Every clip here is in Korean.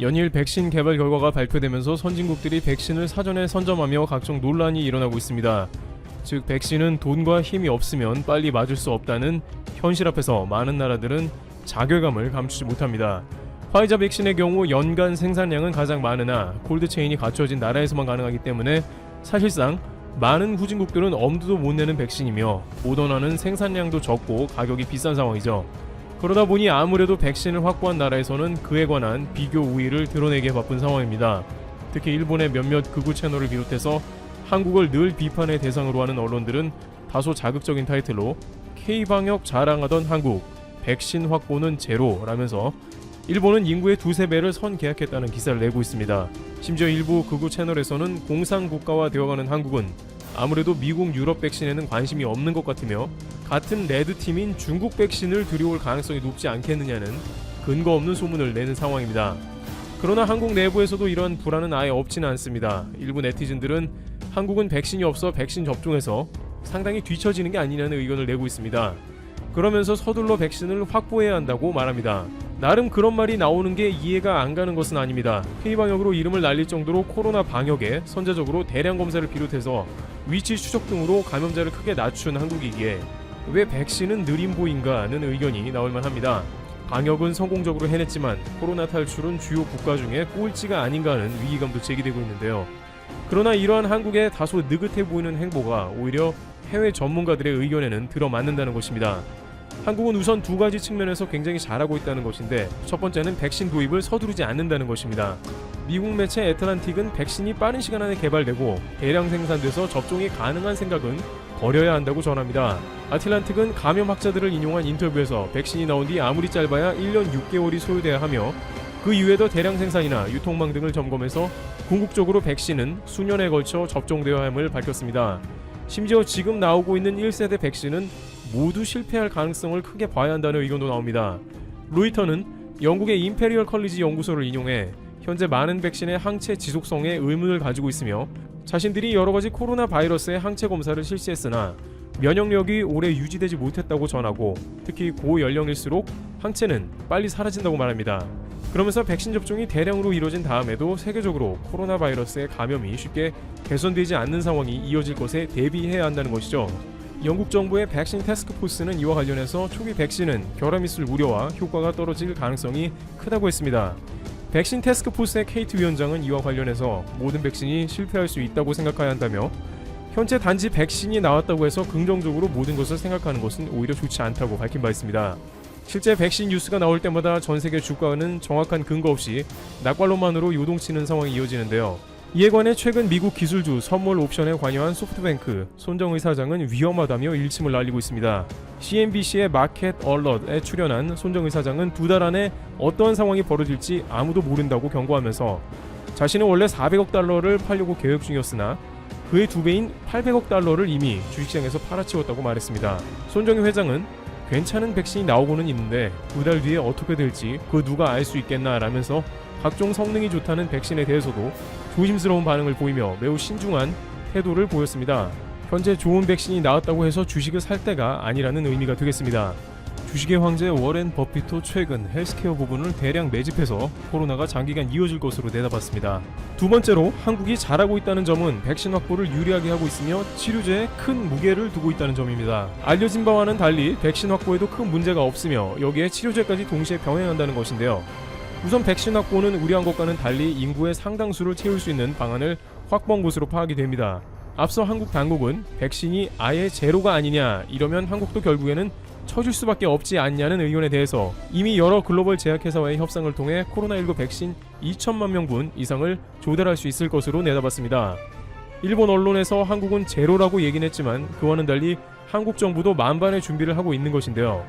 연일 백신 개발 결과가 발표되면서 선진국들이 백신을 사전에 선점하며 각종 논란이 일어나고 있습니다. 즉 백신은 돈과 힘이 없으면 빨리 맞을 수 없다는 현실 앞에서 많은 나라들은 자괴감을 감추지 못합니다. 화이자 백신의 경우 연간 생산량은 가장 많으나 콜드체인이 갖춰진 나라에서만 가능하기 때문에 사실상 많은 후진국들은 엄두도 못 내는 백신이며 모더나는 생산량도 적고 가격이 비싼 상황이죠. 그러다 보니 아무래도 백신을 확보한 나라에서는 그에 관한 비교 우위를 드러내기에 바쁜 상황입니다. 특히 일본의 몇몇 극우 채널을 비롯해서 한국을 늘 비판의 대상으로 하는 언론들은 다소 자극적인 타이틀로 K방역 자랑하던 한국, 백신 확보는 제로라면서 일본은 인구의 두세 배를 선 계약했다는 기사를 내고 있습니다. 심지어 일부 극우 채널에서는 공산 국가화 되어가는 한국은 아무래도 미국 유럽 백신에는 관심이 없는 것 같으며 같은 레드 팀인 중국 백신을 들여올 가능성이 높지 않겠느냐는 근거 없는 소문을 내는 상황입니다. 그러나 한국 내부에서도 이런 불안은 아예 없지는 않습니다. 일부 네티즌들은 한국은 백신이 없어 백신 접종에서 상당히 뒤처지는 게 아니냐는 의견을 내고 있습니다. 그러면서 서둘러 백신을 확보해야 한다고 말합니다. 나름 그런 말이 나오는 게 이해가 안 가는 것은 아닙니다. K방역으로 이름을 날릴 정도로 코로나 방역에 선제적으로 대량 검사를 비롯해서 위치 추적 등으로 감염자를 크게 낮춘 한국이기에 왜 백신은 느림보인가는 의견이 나올 만합니다. 방역은 성공적으로 해냈지만 코로나 탈출은 주요 국가 중에 꼴찌가 아닌가 하는 위기감도 제기되고 있는데요. 그러나 이러한 한국의 다소 느긋해 보이는 행보가 오히려 해외 전문가들의 의견에는 들어맞는다는 것입니다. 한국은 우선 두 가지 측면에서 굉장히 잘하고 있다는 것인데 첫 번째는 백신 도입을 서두르지 않는다는 것입니다. 미국 매체 애틀란틱은 백신이 빠른 시간 안에 개발되고 대량 생산돼서 접종이 가능한 생각은 버려야 한다고 전합니다. 아틀란틱은 감염 학자들을 인용한 인터뷰에서 백신이 나온 뒤 아무리 짧아야 1년 6개월이 소요돼야 하며 그 이후에도 대량 생산이나 유통망 등을 점검해서 궁극적으로 백신은 수년에 걸쳐 접종되어야 함을 밝혔습니다. 심지어 지금 나오고 있는 1세대 백신은 모두 실패할 가능성을 크게 봐야 한다는 의견도 나옵니다. 로이터는 영국의 임페리얼 컬리지 연구소를 인용해 현재 많은 백신의 항체 지속성에 의문을 가지고 있으며 자신들이 여러 가지 코로나 바이러스의 항체 검사를 실시했으나 면역력이 오래 유지되지 못했다고 전하고 특히 고연령일수록 항체는 빨리 사라진다고 말합니다. 그러면서 백신 접종이 대량으로 이루어진 다음에도 세계적으로 코로나 바이러스의 감염이 쉽게 개선되지 않는 상황이 이어질 것에 대비해야 한다는 것이죠. 영국 정부의 백신 태스크포스는 이와 관련해서 초기 백신은 결함 있을 우려와 효과가 떨어질 가능성이 크다고 했습니다. 백신 태스크포스의 케이트 위원장은 이와 관련해서 모든 백신이 실패할 수 있다고 생각해야 한다며 현재 단지 백신이 나왔다고 해서 긍정적으로 모든 것을 생각하는 것은 오히려 좋지 않다고 밝힌 바 있습니다. 실제 백신 뉴스가 나올 때마다 전 세계 주가는 정확한 근거 없이 낙관론만으로 요동치는 상황이 이어지는데요. 이에 관해 최근 미국 기술주 선물 옵션에 관여한 소프트뱅크 손정의 사장은 위험하다며 일침을 날리고 있습니다. CNBC의 마켓 얼럿에 출연한 손정의 사장은 두 달 안에 어떠한 상황이 벌어질지 아무도 모른다고 경고하면서 자신은 원래 400억 달러를 팔려고 계획 중이었으나 그의 두 배인 800억 달러를 이미 주식시장에서 팔아치웠다고 말했습니다. 손정의 회장은 괜찮은 백신이 나오고는 있는데 두 달 뒤에 어떻게 될지 그 누가 알 수 있겠나 라면서 각종 성능이 좋다는 백신에 대해서도 조심스러운 반응을 보이며 매우 신중한 태도를 보였습니다. 현재 좋은 백신이 나왔다고 해서 주식을 살 때가 아니라는 의미가 되겠습니다. 주식의 황제 워렌 버핏도 최근 헬스케어 부분을 대량 매집해서 코로나가 장기간 이어질 것으로 내다봤습니다. 두 번째로 한국이 잘하고 있다는 점은 백신 확보를 유리하게 하고 있으며 치료제에 큰 무게를 두고 있다는 점입니다. 알려진 바와는 달리 백신 확보에도 큰 문제가 없으며 여기에 치료제까지 동시에 병행한다는 것인데요. 우선 백신 확보는 우려한 것과는 달리 인구의 상당수를 채울 수 있는 방안을 확보한 것으로 파악이 됩니다. 앞서 한국 당국은 백신이 아예 제로가 아니냐 이러면 한국도 결국에는 처질 수밖에 없지 않냐는 의견에 대해서 이미 여러 글로벌 제약회사와의 협상을 통해 코로나19 백신 2천만 명분 이상을 조달할 수 있을 것으로 내다봤습니다. 일본 언론에서 한국은 제로라고 얘기는 했지만 그와는 달리 한국 정부도 만반의 준비를 하고 있는 것인데요.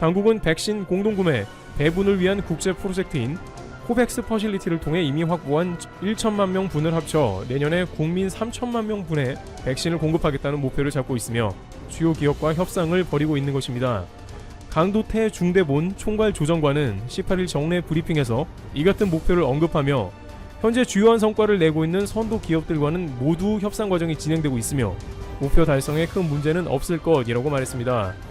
당국은 백신 공동구매 배분을 위한 국제 프로젝트인 코백스 퍼실리티를 통해 이미 확보한 1천만 명 분을 합쳐 내년에 국민 3천만 명 분의 백신을 공급하겠다는 목표를 잡고 있으며 주요 기업과 협상을 벌이고 있는 것입니다. 강도태 중대본 총괄 조정관은 18일 정례 브리핑에서 이 같은 목표를 언급하며 현재 주요한 성과를 내고 있는 선도 기업들과는 모두 협상 과정이 진행되고 있으며 목표 달성에 큰 문제는 없을 것이라고 말했습니다.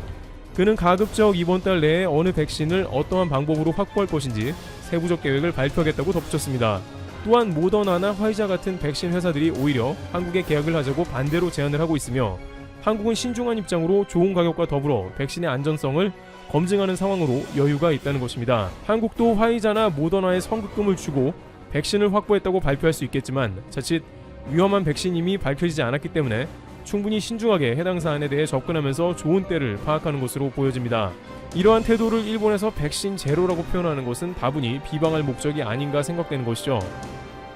그는 가급적 이번 달 내에 어느 백신을 어떠한 방법으로 확보할 것인지 세부적 계획을 발표하겠다고 덧붙였습니다. 또한 모더나나 화이자 같은 백신 회사들이 오히려 한국에 계약을 하자고 반대로 제안을 하고 있으며 한국은 신중한 입장으로 좋은 가격과 더불어 백신의 안전성을 검증하는 상황으로 여유가 있다는 것입니다. 한국도 화이자나 모더나의 선급금을 주고 백신을 확보했다고 발표할 수 있겠지만 자칫 위험한 백신임이 밝혀지지 않았기 때문에 충분히 신중하게 해당 사안에 대해 접근하면서 좋은 때를 파악하는 것으로 보여집니다. 이러한 태도를 일본에서 백신 제로라고 표현하는 것은 다분히 비방할 목적이 아닌가 생각되는 것이죠.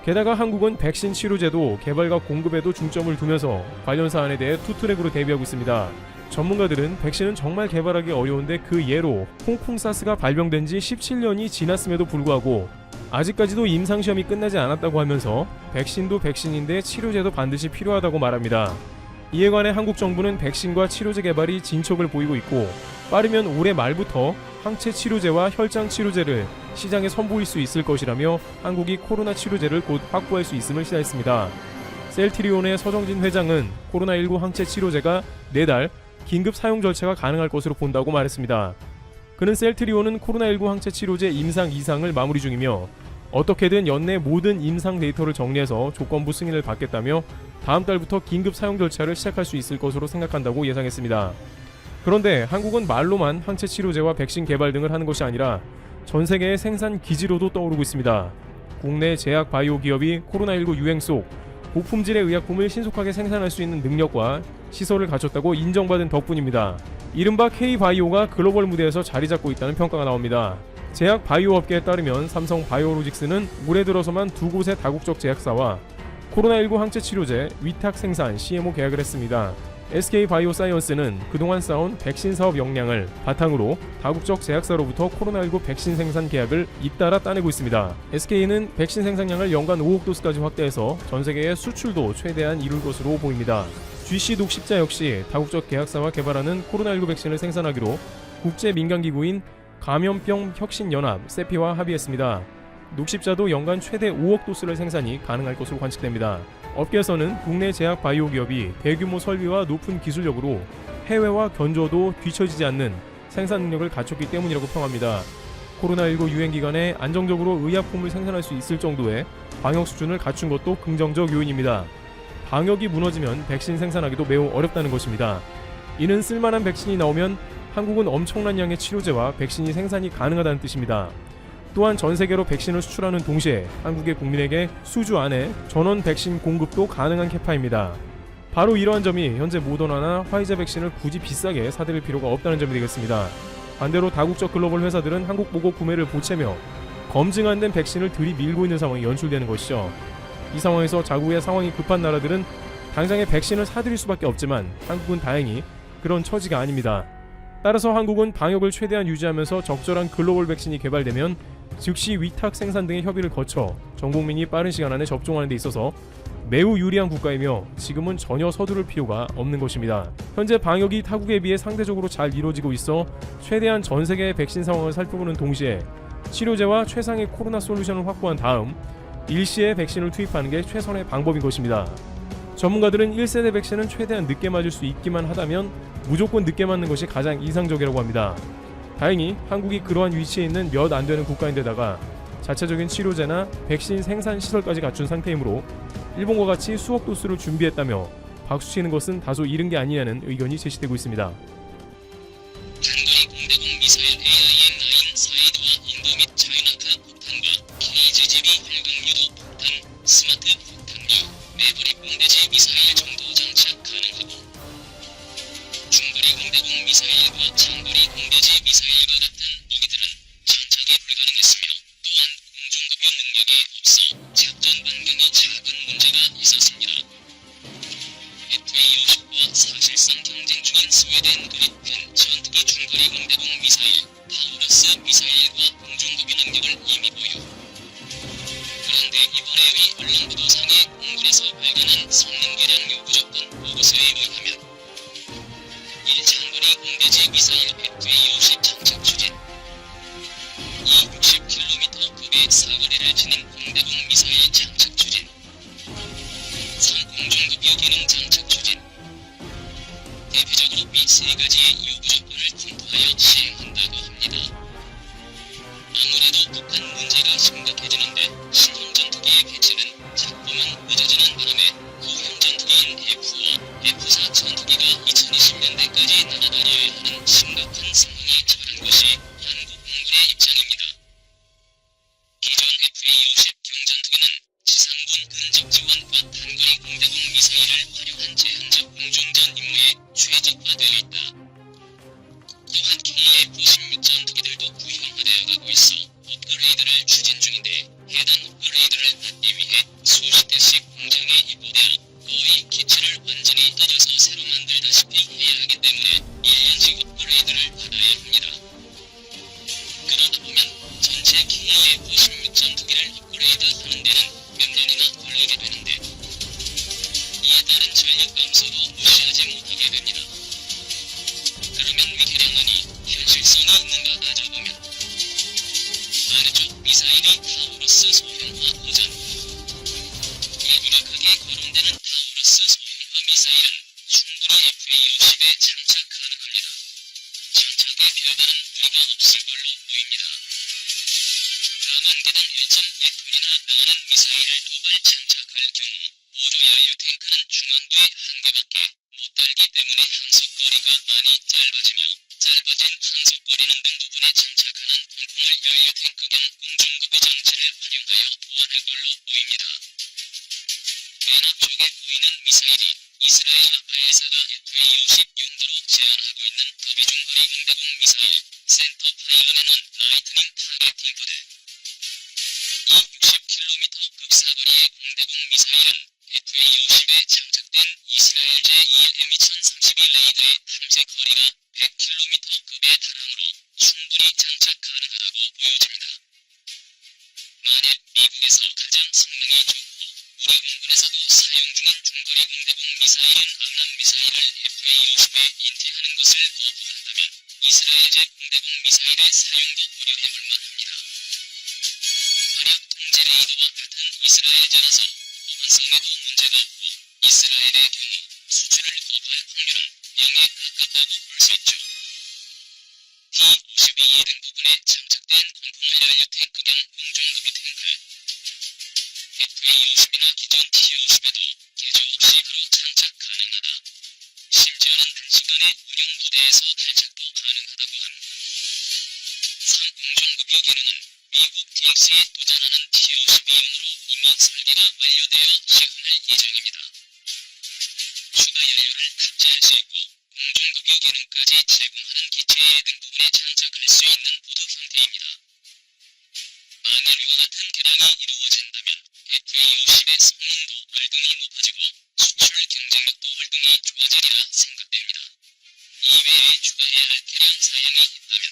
게다가 한국은 백신 치료제도 개발과 공급에도 중점을 두면서 관련 사안에 대해 투트랙으로 대비하고 있습니다. 전문가들은 백신은 정말 개발하기 어려운데 그 예로 홍콩 사스가 발병된 지 17년이 지났음에도 불구하고 아직까지도 임상시험이 끝나지 않았다고 하면서 백신도 백신인데 치료제도 반드시 필요하다고 말합니다. 이에 관해 한국 정부는 백신과 치료제 개발이 진척을 보이고 있고 빠르면 올해 말부터 항체 치료제와 혈장 치료제를 시장에 선보일 수 있을 것이라며 한국이 코로나 치료제를 곧 확보할 수 있음을 시사했습니다. 셀트리온의 서정진 회장은 코로나19 항체 치료제가 내달 긴급 사용 절차가 가능할 것으로 본다고 말했습니다. 그는 셀트리온은 코로나19 항체 치료제 임상 이상을 마무리 중이며 어떻게든 연내 모든 임상 데이터를 정리해서 조건부 승인을 받겠다며 다음 달부터 긴급 사용 절차를 시작할 수 있을 것으로 생각한다고 예상했습니다. 그런데 한국은 말로만 항체 치료제와 백신 개발 등을 하는 것이 아니라 전 세계의 생산 기지로도 떠오르고 있습니다. 국내 제약 바이오 기업이 코로나19 유행 속 고품질의 의약품을 신속하게 생산할 수 있는 능력과 시설을 갖췄다고 인정받은 덕분입니다. 이른바 K-바이오가 글로벌 무대에서 자리 잡고 있다는 평가가 나옵니다. 제약 바이오 업계에 따르면 삼성 바이오로직스는 올해 들어서만 두 곳의 다국적 제약사와 코로나19 항체 치료제 위탁 생산 CMO 계약을 했습니다. SK 바이오사이언스는 그동안 쌓은 백신 사업 역량을 바탕으로 다국적 제약사로부터 코로나19 백신 생산 계약을 잇따라 따내고 있습니다. SK는 백신 생산량을 연간 5억 도스까지 확대해서 전 세계의 수출도 최대한 이룰 것으로 보입니다. GC 독십자 역시 다국적 계약사와 개발하는 코로나19 백신을 생산하기로 국제 민간기구인 감염병 혁신연합 세피와 합의했습니다. 녹십자도 연간 최대 5억 도스를 생산이 가능할 것으로 관측됩니다. 업계에서는 국내 제약 바이오 기업이 대규모 설비와 높은 기술력으로 해외와 견조도 뒤처지지 않는 생산 능력을 갖췄기 때문이라고 평합니다. 코로나19 유행 기간에 안정적으로 의약품을 생산할 수 있을 정도의 방역 수준을 갖춘 것도 긍정적 요인입니다. 방역이 무너지면 백신 생산하기도 매우 어렵다는 것입니다. 이는 쓸만한 백신이 나오면 한국은 엄청난 양의 치료제와 백신이 생산이 가능하다는 뜻입니다. 또한 전 세계로 백신을 수출하는 동시에 한국의 국민에게 수주 안에 전원 백신 공급도 가능한 캐파입니다. 바로 이러한 점이 현재 모더나나 화이자 백신을 굳이 비싸게 사들일 필요가 없다는 점이 되겠습니다. 반대로 다국적 글로벌 회사들은 한국 보고 구매를 보채며 검증 안 된 백신을 들이밀고 있는 상황이 연출되는 것이죠. 이 상황에서 자국의 상황이 급한 나라들은 당장에 백신을 사들일 수밖에 없지만 한국은 다행히 그런 처지가 아닙니다. 따라서 한국은 방역을 최대한 유지하면서 적절한 글로벌 백신이 개발되면 즉시 위탁 생산 등의 협의를 거쳐 전 국민이 빠른 시간 안에 접종하는 데 있어서 매우 유리한 국가이며 지금은 전혀 서두를 필요가 없는 것입니다. 현재 방역이 타국에 비해 상대적으로 잘 이루어지고 있어 최대한 전 세계의 백신 상황을 살펴보는 동시에 치료제와 최상의 코로나 솔루션을 확보한 다음 일시에 백신을 투입하는 게 최선의 방법인 것입니다. 전문가들은 1세대 백신은 최대한 늦게 맞을 수 있기만 하다면 무조건 늦게 맞는 것이 가장 이상적이라고 합니다. 다행히 한국이 그러한 위치에 있는 몇 안 되는 국가인데다가 자체적인 치료제나 백신 생산 시설까지 갖춘 상태이므로 일본과 같이 수억 도수를 준비했다며 박수치는 것은 다소 이른 게 아니냐는 의견이 제시되고 있습니다. 단거리 공대공 미사일 AIM-9 사이드와 인도 및 차이나타 폭탄과 KGGB 활강 유도 폭탄, 스마트 폭탄류, 매거리 공대지 미사일 정 미사일과 장거리 공대지 미사일과 같은 무기들은 장착이 불가능했으며 또한 공중급유 능력이 없어 작전 반경이 작은 문제가 있었습니다. FA-50과 사실상 경쟁 중인 스웨덴 그리펜 전투기 중거리 공대공 미사일 타우러스 미사일과 공중급유 능력을 이미 보유. 그런데 이번에의 언론 보도상에 공군에서 발견한 성능 개량 요구 조건 보고서에 의하면 1장 공대지 미사일 FA-50 장착 추진 이 60km급의 사거리를 지닌 공대공 미사일 장착 추진 3. 공중급유 기능 장착 추진 대표적으로 이세 가지의 요구 조건을 검토하여 시행한다고 합니다. 아무래도 북한 문제가 심각해지는데 신형 전투기의 배치는 자꾸만 늦어지는 바람에 구형 전투기인 F-5, F-4 전투기가 2020년대까지 날아다녀야 하는 심각한 상황이 처한 것이 감소도 무시하지 못하게 됩니다. 그러면 위계량만이 현실성이 있는가 따져보면 어느 쪽 미사일이 타우러스 소형화 버전 일부락하게 거론되는 타우러스 소형화 미사일은 충분히 FA-50에 장착 가능합니다. 장착에 별다른 무리가 없을 걸로 보입니다. 남한계단 1.1톤이나 나가는 미사일을 도발 장착할 경우 보조 연료 탱크는 중앙부에 한 개밖에 못 달기 때문에 항속거리가 많이 짧아지며 짧아진 항속거리는 등 부분에 장착하는 통풍을 연료 탱크경 공중급유 장치를 활용하여 보완할 걸로 보입니다. 맨 앞쪽에 보이는 미사일이 이스라엘 라파엘사가 FA-50 용도로 제한하고 있는 더비중 거리 공대공 미사일 센터 파일런에는 라이트닝 타겟팅 부대 이 60km 급사거리의 공대공 미사일은 FA-50 에 장착된 이스라엘제 1M2032 레이더의 탐색 거리가 100km급에 달하므로 충분히 장착 가능하다고 보여집니다. 만일 미국에서 가장 성능이 좋고 우리 공군에서도 사용 중인 중거리 공대공 미사일인 암람 미사일을 FA-50에 인티하는 것을 거부한다면 이스라엘 제 공대공 미사일의 사용도 고려해 볼 만합니다. 화력 통제 레이더와 같은 이스라엘 제라서 보안성에도 문제가 이스라엘의 경우 수출을 거부할 확률은 0에 가깝다고 볼 수 있죠. T-52A 등 부분에 장착된 공풍을 연료 탱크경 공중급유 탱크 FA-50이나 기존 T-50에도 개조 없이 바로 장착 가능하다. 심지어는 단시간에 운용 부대에서 탈착도 가능하다고 함. 상공중급유 기능은 미국 DX에 도전하는 T-52용으로 이미 설계가 완료되어 시공할 예정입니다. 연료를 탑재할 수 있고 공중급유 기능까지 제공하는 기체의 등 부분에 장착할 수 있는 보드 형태입니다. 만일 이와 같은 개량이 이루어진다면 FA-50의 성능도 월등히 높아지고 수출 경쟁력도 월등히 좋아지리라 생각됩니다. 이외에 추가해야 할 개량 사양이 있다면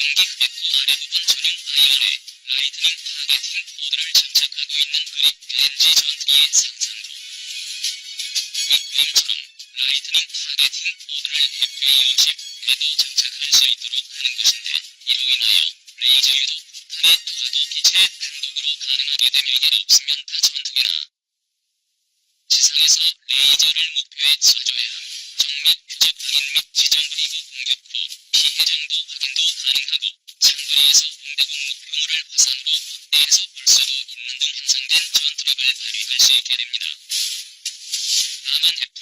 공기 흡입구 아래 부분 전용 파이런에 라이트닝 타겟팅 보드를 장착하고 있는 그립 LNG 전투기의 상상 도 윗그림처럼 라이트닝 타겟팅 보드를 FA-50 에도 장착할 수 있도록 하는 것인데 이로 인하여 레이저 유도 폭탄의 투하도 기체 단독으로 가능하게 되며 이게 없으면 타 전투기나 지상에서 레이저를 목표에 쏴줘야 함. 정밀 표적 확인 및 지정 그리고 공격 후 피해 정도 확인도 가능하고 장거리에서 공대공 목표물을 화상으로 확대해서 볼 수도 있는 등 향상된 전투력을 발휘할 수 있게 됩니다.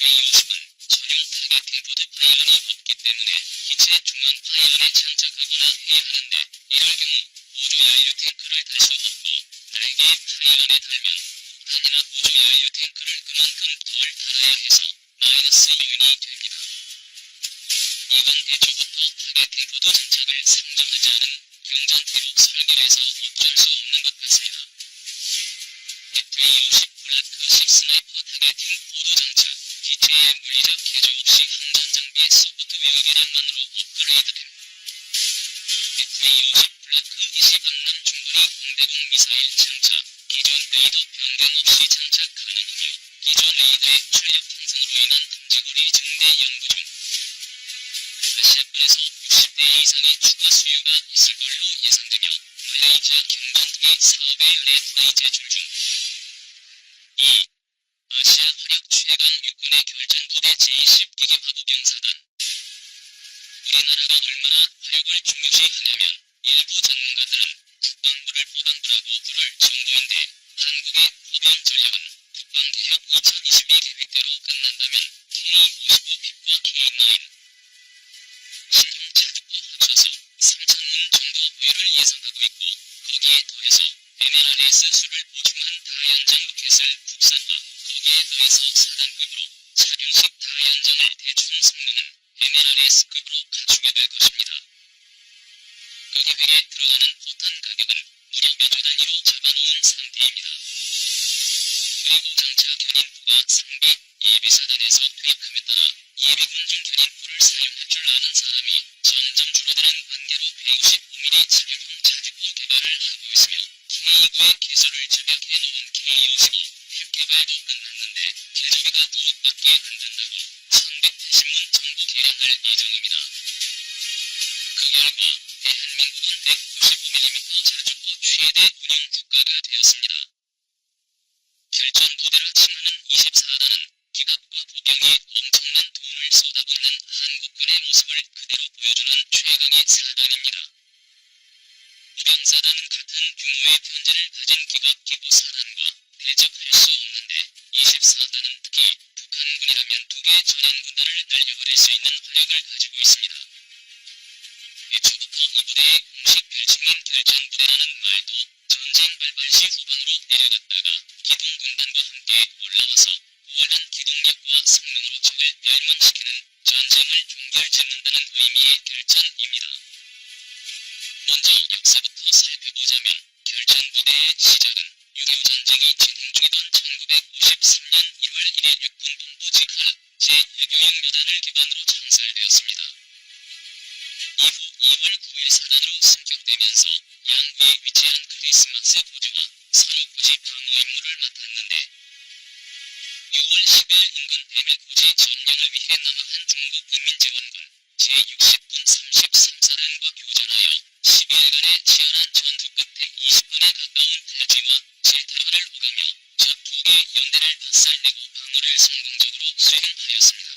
다만 FA-50은 전용 타겟팅 보드 파일런이 없기 때문에 기체 중앙 파일런에 장착하거나 해야 하는데 이럴 경우 보조 연료 탱크를 달 수 없고 날개 파일런에 달면 폭탄이나 보조 연료 탱크를 그만큼 덜 달아야 해서 마이너스 요인이 됩니다. 이건 애초부터 타겟팅 보드 장착을 상정하지 않은 경전태로 설계해서 어쩔 수 없는 것 같습니다. FA-50 블라크 10 스나이퍼 타겟팅 보드 장착 기체의 물리적 개조 없이 항전 장비의 소프트웨어 개량만으로 업그레이드됨. FA-50 블라크 20 암람 중거리 공대공 미사일 장착 기존 레이더 변경 없이 장착 가능하며 기존 레이더의 출력 향상으로 인한 탐지거리 증대 연구 중 아시아권에서 60대 이상의 추가 수요가 있을 걸로 예상되며 말레이시아 경전투기 사업에 연해 타이 제출 중 2. 아시아 화력 최강 육군의 결전부대 제20기계 화부병사단. 우리나라가 얼마나 화력을 중요시하냐면 일부 전문가들은 국방부를 보안부라고 부를 정도인데 한국의 보병 전력은 국방개혁 2022 계획대로 끝난다면 K-55 빅과 K-9 신형 차주고 합쳐서 3천문 정도 보유를 예상하고 있고 거기에 더해서 NLRS 수를 보충한 다연장 로켓을 국산화 거기에 더해서 4단급으로 차균식 다연장을 대충 성능은 NLRS급으로 갖추게 될 것입니다. 그 계획에 들어가는 포탄 가격은 무려 몇조 단위로 잡아놓은 상태입니다. 그리고 장차 견인포가 상비 예비사단에서 투입함에 따라 예비군 중 견인포를 사용할 줄 아는 사람이 점점 줄어드는 관계로 155mm 차량형 차주포 개발을 하고 있으며 K2의 개소를 절약해 놓은 K55 핵 개발도 끝났는데 2억밖에 안 된다고 1180문 정부 개량할 예정입니다. 그 결과 대한민국은 155mm 자주포 최대 운용 국가가 되었습니다. 결전 부대라 칭하는 24단은 기갑과 보병이 엄청난 돈을 쏟아붓는 한국군의 모습을 그대로 보여주는 최강의 사단입니다. 우병사단은 같은 규모의 편제를 가진 기갑 기보사단과 대적할 수 없는데 24단은 특히 북한군이라면 두개 전연군단을 날려버릴 수 있는 화력을 가지고 있습니다. 애초부터 이 부대의 공식 별칭인 결전부대라는 말도 전쟁 발발 시 후반으로 내려갔다가 기동군단과 함께 올라와서 우월한 기동력과 성능으로 적을 멸망시키는 전쟁을 종결짓는다는 의미의 결전입니다. 먼저 역사부터 살펴보자면 결전부대의 시작은 6.25 전쟁이 진행 중이던 1953년 1월 1일 육군본부 직하 제1교육 여단을 기반으로 창설되었습니다. 이후 2월 9일 사단으로 승격되면서 양구에 위치한 크리스마스 고지와 서로 고지 방어 임무를 맡았는데 6월 10일 인근 베밀고지 점령을 위해 남아한 중국 인민제원군 제60군 33사단과 교전하여 12일간의 치열한 전투 끝에 20분에 가까운 탈지와 오가며 적두개 연대를 박살내고 방어를 성공적으로 수행하였습니다.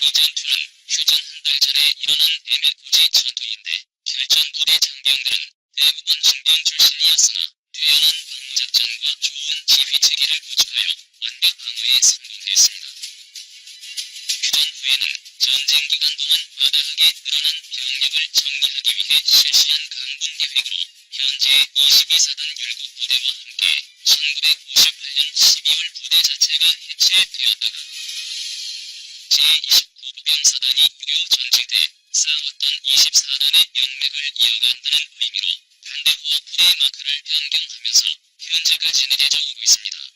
이 전투는 휴전 한 달 전에 일어난 에밀고지 전투인데 결전 부대 장병들은 대부분 신병 출신이었으나 뛰어난 방어작전과 좋은 지휘 체계를 구축하여 완벽 방어에 성공했습니다. 휴전 후에는 전쟁 기간 동안 과다하게 늘어난 병력을 정리하기 위해 실시한 강군 계획으로 현재 22사단 율곡 부대와 함께 1958년 12월 부대 자체가 해체되었다가 제29보병사단이 6.25 전쟁 때 싸웠던 24단의 명맥을 이어간다는 의미로 반대호와 부대 마크를 변경하면서 현재까지 내려져 오고 있습니다.